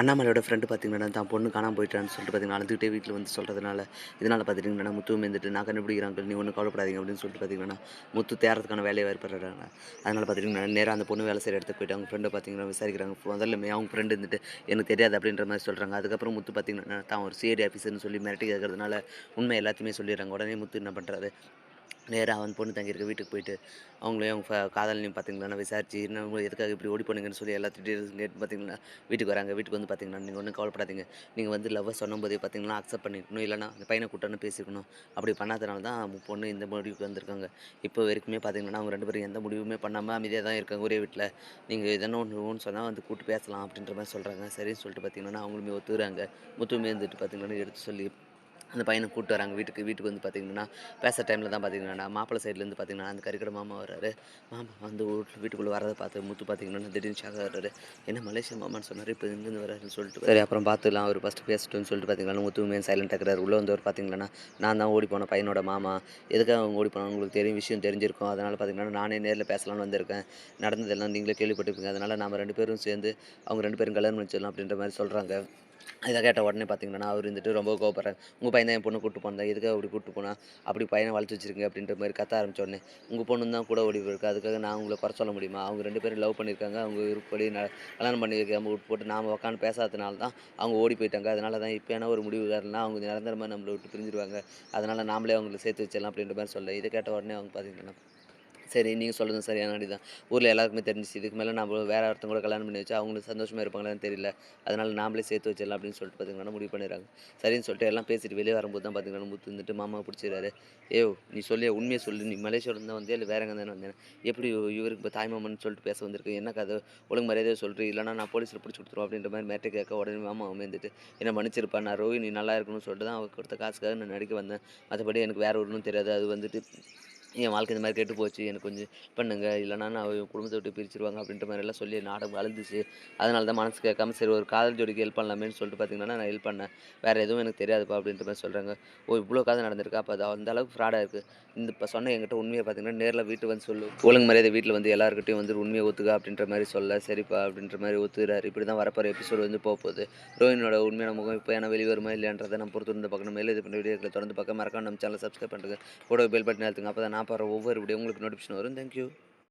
அண்ணாமலையோட friend பார்த்தீங்கன்னா தான் பொண்ணு காணாமல் போயிட்டான்னு சொல்லிட்டு பார்த்தீங்கன்னா அழுதுகிட்டே வீட்டில் வந்து சொல்கிறதுனால இதனால் பார்த்துட்டிங்கன்னா முத்து வந்துட்டு நான் கண்டுபிடிக்கிறாங்க நீ ஒன்றும் கவலைப்படாதீங்க அப்படின்னு சொல்லிட்டு பார்த்தீங்கன்னா முத்து தேடுறதுக்கான வேலையை ஏற்படுறாங்க. அதனால் பார்த்துட்டிங்கன்னா நேராக அந்த பொண்ணு வேலை செய்கிற இடத்துக்கு போயிட்டு அவங்க ஃப்ரெண்டை பார்த்தீங்கன்னா விசாரிக்கிறாங்க. முதல்ல அவங்க ஃப்ரெண்டு இருந்துட்டு எனக்கு தெரியாது அப்படின்ற மாதிரி சொல்கிறாங்க அதுக்கப்புறம் முத்து பார்த்தீங்கன்னா தான் ஒரு சிஐடி ஆஃபீஸர்னு சொல்லி மிரட்டி கேட்கறதுனால உண்மை எல்லாத்தையுமே சொல்லிடுறாங்க. உடனே முத்து என்ன பண்ணுறாரு நேராக அவன் பொண்ணு தங்கியிருக்க வீட்டுக்கு போயிட்டு அவங்களையும் அவங்க காதலையும் பார்த்தீங்கன்னா விசாரிச்சு என்ன எதுக்காக இப்படி ஓடி போனீங்கன்னு சொல்லி எல்லா டீட்டெயில்ஸ் கேட்டு பார்த்தீங்கன்னா வீட்டுக்கு வராங்க. வீட்டுக்கு வந்து பார்த்தீங்கன்னா நீங்கள் ஒன்றும் கவலைப்படாதீங்க. நீங்கள் வந்து லவ்வை சொன்னபோதே பார்த்தீங்கன்னா அக்செப்ட் பண்ணிக்கணும். இல்லைனா அந்த பையனை கூட்டணும் பேசிக்கணும். அப்படி பண்ணாதனால தான் பொண்ணு இந்த முடிவுக்கு வந்திருக்காங்க. இப்போ வரைக்குமே பார்த்தீங்கன்னா அவங்க ரெண்டு பேரும் எந்த முடிவுமே பண்ணாமல் அமைதியாக தான் இருக்காங்க ஒரே வீட்டில் நீங்கள் எதனா ஒன்று ஒன்று சொன்னால் வந்து கூப்பிட்டு பேசலாம் அப்படின்ற மாதிரி சொல்கிறாங்க சரின்னு சொல்லிட்டு பார்த்தீங்கன்னா அவங்களுமே ஒத்துக்கிறாங்க. முத்துமே இருந்துட்டு பார்த்தீங்கன்னா எடுத்து சொல்லி அந்த பையனை கூப்பிட்டு வராங்க. வீட்டுக்கு வீட்டுக்கு வந்து பார்த்தீங்கன்னா பேசுகிற டைமில் தான் பார்த்தீங்கன்னா மாப்பிள்ளை சைட்லேருந்து பார்த்தீங்கன்னா அந்த கறிக்கடை மாமா வர்றாரு. மாமா வந்து வீட்டு வீட்டுக்குள்ளே வரதை பார்த்து முத்து பார்த்தீங்கன்னா திடீர்னு ஷாக் வர்றாரு. என்ன மலேசியா மாமான்னு சொன்னார். இப்போ இங்கேருந்து வராருன்னு சொல்லிட்டு சரி அப்புறம் பார்த்துக்கலாம். அவர் ஃபஸ்ட்டு பேசிட்டுன்னு சொல்லிட்டு பார்த்தீங்கன்னா முத்துமே சைலண்ட் இருக்கிறார். உள்ளே வந்தவர் பார்த்தீங்கன்னா நான் தான் ஓடி போன பையனோட மாமா. எதுக்காக அவங்க ஓடி போனாங்க உங்களுக்கு தெரியும். விஷயம் தெரிஞ்சிருக்கும். அதனால் பார்த்தீங்கன்னா நானே நேரில் பேசலாம்னு வந்திருக்கேன். நடந்ததெல்லாம் நீங்களே கேள்விப்பட்டிருப்பீங்க. அதனால் நம்ம ரெண்டு பேரும் சேர்ந்து அவங்க ரெண்டு பேரும் கல்யாணம் வச்சிடலாம் அப்படின்ற மாதிரி சொல்கிறாங்க இதை கேட்ட உடனே பார்த்தீங்கன்னா அவர் இருந்துட்டு ரொம்ப கோபப்படுறாரு உங்கள் பையன் தான் என் பொண்ணு கூப்பிட்டு போனேன். எதுக்காக அப்படி கூட்டு போனால் அப்படி பையனை வளர்த்து வச்சிருக்கீங்க அப்படின்ற மாதிரி கத்த ஆரம்பிச்ச உடனே உங்கள் பொண்ணு தான் கூட ஓடி போயிருக்கு. அதுக்காக நான் உங்களை குறை சொல்ல முடியுமா? அவங்க ரெண்டு பேரும் லவ் பண்ணியிருக்காங்க. அவங்க விருப்பப்படி ந கல்யாணம் பண்ணியிருக்காங்க விட்டு போட்டு நாம் உட்காந்து பேசாததுனால தான் அவங்க ஓடி போயிட்டாங்க. அதனால தான் இப்போ என்ன ஒரு முடிவு காரணம்னா அவங்க நிரந்தரமாக நம்மளை விட்டு பிரிஞ்சிருவாங்க. அதனால் நாமளே அவங்களை சேர்த்து வச்சிடலாம் அப்படின்ற மாதிரி சொல்ல இதை கேட்ட உடனே அவங்க பார்த்தீங்கன்னா சரி நீங்கள் சொல்கிறதும் சரியான அடி தான் ஊரில் எல்லாருக்குமே தெரிஞ்சிச்சு. இதுக்கு மேலே நம்ம வேறு ஒருத்தவங்க கூட கல்யாணம் பண்ணி வச்சு அவங்களுக்கு சந்தோஷமாக இருப்பாங்களான்னு தெரியல. அதனால் நாமளே சேர்த்து வச்சிடலாம் அப்படின்னு சொல்லிட்டு பார்த்தீங்கன்னா முடிவு பண்ணிடுறாங்க. சரின்னு சொல்லிட்டு எல்லாம் பேசிட்டு வெளியே வரும்போது தான் பார்த்தீங்கன்னா முத்து வந்துட்டு மாமா பிடிச்சிடுறாரு ஏ நீ சொல்லி உண்மையை சொல்லு. நீ மலேசியாவில் தான் வந்து இல்லை வேற எங்கே தானே வந்தேன் எப்படி இவருக்கு இப்போ தாய்மாமன் சொல்லிட்டு பேச வந்திருக்கு. என்ன கதை? ஒழுங்கு மரியாதையை சொல்கிறீ இல்லைனா நான் போலீஸில் பிடிச்சி கொடுத்துருவோம் அப்படின்ற மாதிரி மேட்டை கேட்க உடனே மாமா வந்துட்டு என்ன மன்னிச்சிருப்பா? நான் ரோஹி நீ நல்லா இருக்கணும்னு சொல்லிட்டு தான் அவங்க கொடுத்த காசுக்காக நான் நடிக்க வந்தேன். மற்றபடி எனக்கு வேறு ஒன்றும் தெரியாது. அது வந்துட்டு என் வாழ்க்கை இந்த மாதிரி கெட்டு போச்சு எனக்கு கொஞ்சம் பண்ணுங்க. இல்லைனா நான் என் குடும்பத்தை விட்டு பிரிச்சிருவாங்க அப்படின்ற மாதிரி எல்லாம் சொல்லி நாடகம் வளர்ந்துச்சு. அதனால தான் மனசு கேட்காம சரி ஒரு காதல் ஜோடிக்கு ஹெல்ப் பண்ணலாமேன்னு சொல்லிட்டு பார்த்தீங்கன்னா நான் ஹெல்ப் பண்ணேன். வேறு எதுவும் எனக்கு தெரியாதுப்பா அப்படின்ற மாதிரி சொல்கிறாங்க ஓ இவ்வளோ காதல் நடந்திருக்கா? அப்போ அது அந்த அளவுக்கு ஃப்ராடாக இருக்குது இந்த இப்போ சொன்ன என்கிட்ட உண்மையை பார்த்தீங்கன்னா நேரில் வீட்டு வந்து சொல்லு. ஒழுங்கு மரியாதை வீட்டில் வந்து எல்லாருக்கிட்டையும் வந்து உண்மையை ஒத்துக்க அப்படின்ற மாதிரி சொல்ல. சரிப்பா அப்படின்ற மாதிரி ஒத்துக்கிறாரு. இப்படி தான் வரப்போகிற எபிசோடு வந்து போக போகுது. ரோஹினோட உண்மையான முகம் இப்போ என்ன வெளியே வருமா இல்லைன்றதை நம்ம பொறுத்து இருந்து பார்க்கணும். மேலே இது பண்ண வீடியோக்களை தொடர்ந்து பார்க்க மறக்காம நம்ம சேனல் சப்ஸ்கிரைப் பண்ணுறது கூட பெல் பட்டன் எடுத்துங்க அப்போ தான் நான் போகிற ஒவ்வொரு வீடியோ உங்களுக்கு நோட்டிஃபிகேஷன் வரும். தேங்க்யூ